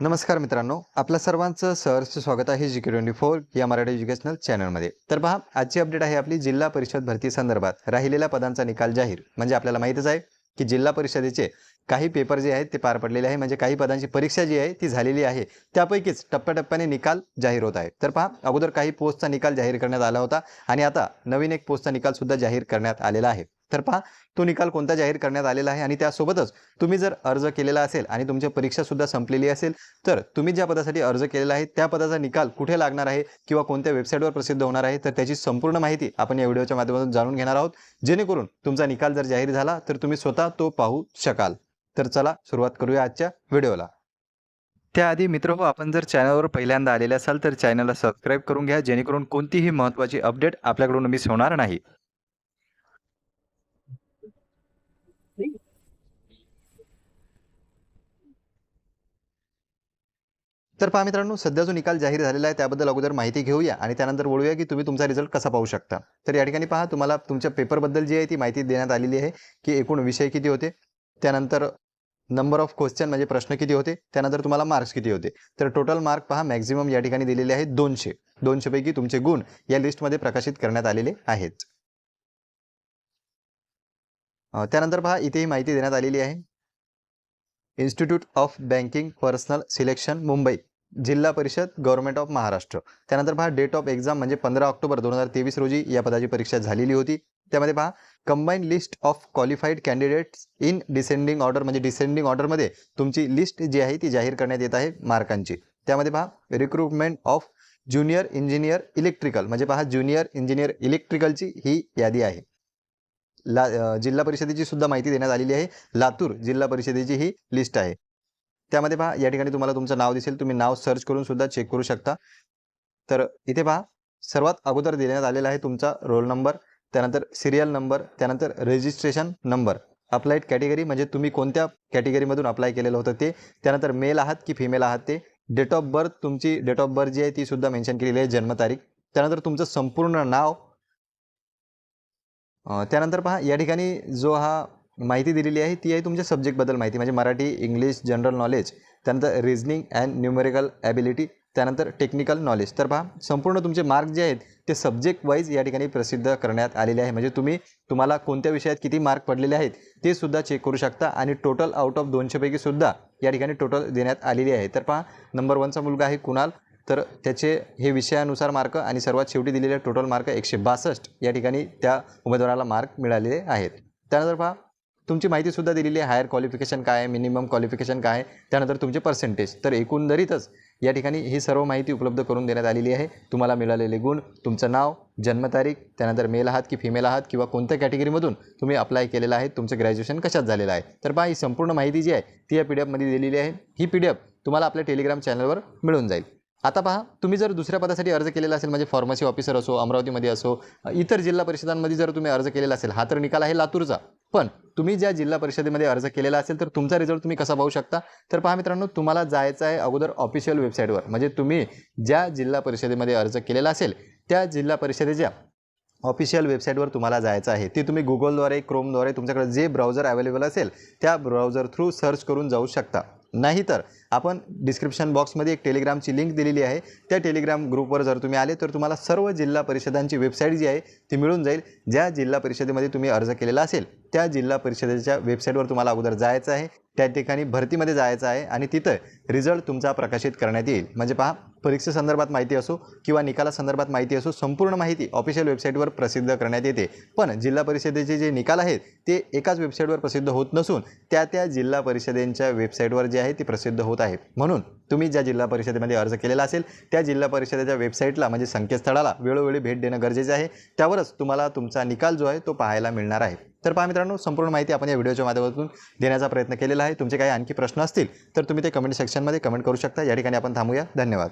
नमस्कार मित्रांनो आपल्या सर्वांचं सहर्ष स्वागत आहे जी के ट्वेंटी फोर या मराठी एज्युकेशनल चॅनलमध्ये. तर पहा आजची अपडेट आहे आपली जिल्हा परिषद भरती संदर्भात. राहिलेल्या पदांचा निकाल जाहीर. म्हणजे आपल्याला माहितच आहे की जिल्हा परिषदेचे काही पेपर जे आहेत ते पार पडलेले आहे. म्हणजे काही पदांची परीक्षा जी आहे ती झालेली आहे. त्यापैकीच टप्प्याटप्प्याने निकाल जाहीर होत आहे. तर पहा अगोदर काही पोस्टचा निकाल जाहीर करण्यात आला होता आणि आता नवीन एक पोस्टचा निकाल सुद्धा जाहीर करण्यात आलेला आहे. तर पहा तो निकाल कोणता जाहीर करण्यात आलेला आहे आणि त्यासोबतच तुम्ही जर अर्ज केलेला असेल आणि तुमची परीक्षासुद्धा संपलेली असेल तर तुम्ही ज्या पदासाठी अर्ज केलेला आहे त्या पदाचा निकाल कुठे लागणार आहे किंवा कोणत्या वेबसाईटवर प्रसिद्ध होणार आहे तर त्याची संपूर्ण माहिती आपण या व्हिडिओच्या माध्यमातून जाणून घेणार आहोत. जेणेकरून तुमचा निकाल जर जाहीर झाला तर तुम्ही स्वतः तो पाहू शकाल. तर चला सुरुवात करूया आजच्या व्हिडिओला. त्याआधी मित्र हो आपण जर चॅनलवर पहिल्यांदा आलेले असाल तर चॅनलला सबस्क्राईब करून घ्या जेणेकरून कोणतीही महत्त्वाची अपडेट आपल्याकडून मिस होणार नाही. तर पहा मित्रांनो सध्या जो निकाल जाहीर झालेला आहे त्याबद्दल अगोदर माहिती घेऊया आणि त्यानंतर बोलूया की तुम्ही तुमचा रिझल्ट कसा पाहू शकता. तर या ठिकाणी पहा तुम्हाला तुमच्या पेपरबद्दल जी आहे ती माहिती देण्यात आलेली आहे की एकूण विषय किती होते त्यानंतर नंबर ऑफ क्वेश्चन म्हणजे प्रश्न किती होते त्यानंतर तुम्हाला मार्क्स किती होते. तर टोटल मार्क पहा मॅक्झिमम या ठिकाणी दिलेले आहेत दोनशे. दोनशेपैकी तुमचे गुण या लिस्टमध्ये प्रकाशित करण्यात आलेले आहेत. त्यानंतर पहा इथेही माहिती देण्यात आलेली आहे. Institute of banking personnel selection Mumbai जिल्हा परिषद गव्हर्नमेंट ऑफ महाराष्ट्र. त्यानंतर पहा डेट ऑफ एक्झाम म्हणजे पंधरा ऑक्टोबर दोन हजार तेवीस रोजी या पदाची परीक्षा झालेली होती. त्यामध्ये पहा combine list of qualified candidates in descending order म्हणजे डिसेंडिंग ऑर्डरमध्ये तुमची लिस्ट जी आहे ती जाहीर करण्यात येत आहे मार्कांची. त्यामध्ये पहा recruitment of junior engineer electrical म्हणजे पहा ज्युनियर इंजिनियर इलेक्ट्रिकलची ही यादी आहे. ला जिल्हा परिषदेची सुद्धा माहिती देण्यात आलेली आहे. लातूर जिल्हा परिषदेची ही लिस्ट आहे. त्यामध्ये पहा या ठिकाणी तुम्हाला तुमचं नाव दिसेल. तुम्ही नाव सर्च करून सुद्धा चेक करू शकता. तर इथे पहा सर्वात अगोदर देण्यात आलेला आहे तुमचा रोल नंबर त्यानंतर सिरियल नंबर त्यानंतर रजिस्ट्रेशन नंबर अप्लाईड कॅटेगरी म्हणजे तुम्ही कोणत्या कॅटेगरीमधून अप्लाय केलेलं होतं ते. त्यानंतर मेल आहात की फिमेल आहात ते. डेट ऑफ बर्थ तुमची डेट ऑफ बर्थ जी आहे ती सुद्धा मेन्शन केलेली आहे जन्मतारीख. त्यानंतर तुमचं संपूर्ण नाव. त्यानंतर पहा या ठिकाणी जो हा माहिती दिलेली आहे. ती आहे तुमच्या सब्जेक्टबद्दल माहिती. म्हणजे मराठी इंग्लिश जनरल नॉलेज त्यानंतर रिझनिंग अँड न्यूमेरिकल ॲबिलिटी त्यानंतर टेक्निकल नॉलेज तर पहा संपूर्ण तुमचे मार्क जे आहेत ते सब्जेक्ट वाईज या ठिकाणी प्रसिद्ध करण्यात आलेले आहे. म्हणजे तुम्ही तुम्हाला कोणत्या विषयात किती मार्क पडलेले आहेत ते सुद्धा चेक करू शकता आणि टोटल आउट ऑफ दोनशेपैकी सुद्धा या ठिकाणी टोटल देण्यात आलेली आहे. तर पहा नंबर वनचा मुलगा आहे कुणाल. तर त्याचे हे विषयानुसार मार्क आणि सर्वात शेवटी दिलेले टोटल मार्क एकशे बासष्ट या ठिकाणी त्या उमेदवाराला मार्क मिळालेले आहेत. त्यानंतर पहा तुमची माहितीसुद्धा दिलेली आहे हायर क्वालिफिकेशन काय आहे मिनिमम क्वालिफिकेशन काय आहे त्यानंतर तुमचे पर्सेंटेज तर एकंदरीतच या ठिकाणी ही सर्व माहिती उपलब्ध करून देण्यात आलेली आहे. तुम्हाला मिळालेले गुण तुमचं नाव जन्मतारीख त्यानंतर मेल आहात की फिमेल आहात किंवा कोणत्या कॅटेगरीमधून तुम्ही अप्लाय केलेलं आहे तुमचं ग्रॅज्युएशन कशात झालेलं आहे. तर पहा ही संपूर्ण माहिती जी आहे ती या पी डी एफमध्ये दिलेली आहे. ही पी डी एफ तुम्हाला आपल्या टेलिग्राम चॅनलवर मिळून जाईल. आता पहा तुम्ही जर दुसऱ्या पदासाठी अर्ज केलेला असेल म्हणजे फार्मसी ऑफिसर असो अमरावतीमध्ये असो इतर जिल्हा परिषदांमध्ये जर तुम्ही अर्ज केलेला असेल हा तर निकाल आहे लातूरचा. पण तुम्ही ज्या जिल्हा परिषदेमध्ये अर्ज केलेला असेल तर तुमचा रिझल्ट तुम्ही कसा पाहू शकता? तर पहा मित्रांनो तुम्हाला जायचं आहे अगोदर ऑफिशियल वेबसाईटवर म्हणजे तुम्ही ज्या जिल्हा परिषदेमध्ये अर्ज केलेला असेल त्या जिल्हा परिषदेच्या ऑफिशियल वेबसाईटवर तुम्हाला जायचं आहे. ती तुम्ही गुगलद्वारे क्रोमद्वारे तुमच्याकडे जे ब्राउझर अवेलेबल असेल त्या ब्राउझर थ्रू सर्च करून जाऊ शकता. नाहीतर आपण डिस्क्रिप्शन बॉक्समध्ये एक टेलिग्रामची लिंक दिलेली आहे. त्या टेलिग्राम ग्रुपवर जर तुम्ही आले तर तुम्हाला सर्व जिल्हा परिषदांची वेबसाईट जी आहे ती मिळून जाईल. ज्या जिल्हा परिषदेमध्ये तुम्ही अर्ज केलेला असेल त्या जिल्हा परिषदेच्या वेबसाईटवर तुम्हाला अगोदर जायचं आहे. त्या ठिकाणी भरतीमध्ये जायचं आहे आणि तिथं रिझल्ट तुमचा प्रकाशित करण्यात येईल. म्हणजे पहा परीक्षेसंदर्भात माहिती असो किंवा निकालासंदर्भात माहिती असो संपूर्ण माहिती ऑफिशियल वेबसाईटवर प्रसिद्ध करण्यात येते. पण जिल्हा परिषदेचे जे निकाल आहेत ते एकाच वेबसाईटवर प्रसिद्ध होत नसून त्या त्या जिल्हा परिषदेच्या वेबसाईटवर जे आहे ती प्रसिद्ध होत आहे म्हणून तुम्ही ज्या जिल्हा परिषदेमध्ये अर्ज केलेला असेल त्या जिल्हा परिषदेच्या वेबसाईटला म्हणजे संकेतस्थळाला वेळोवेळी भेट देणं गरजेचे आहे. त्यावरच तुम्हाला तुमचा निकाल जो आहे तो पाहायला मिळणार आहे. तर पहा मित्रांनो संपूर्ण माहिती आपण या व्हिडिओच्या माध्यमातून देण्याचा प्रयत्न केलेला आहे. तुमचे काही आणखी प्रश्न असतील तर तुम्ही ते कमेंट सेक्शनमध्ये कमेंट करू शकता. या ठिकाणी आपण थांबूया. धन्यवाद.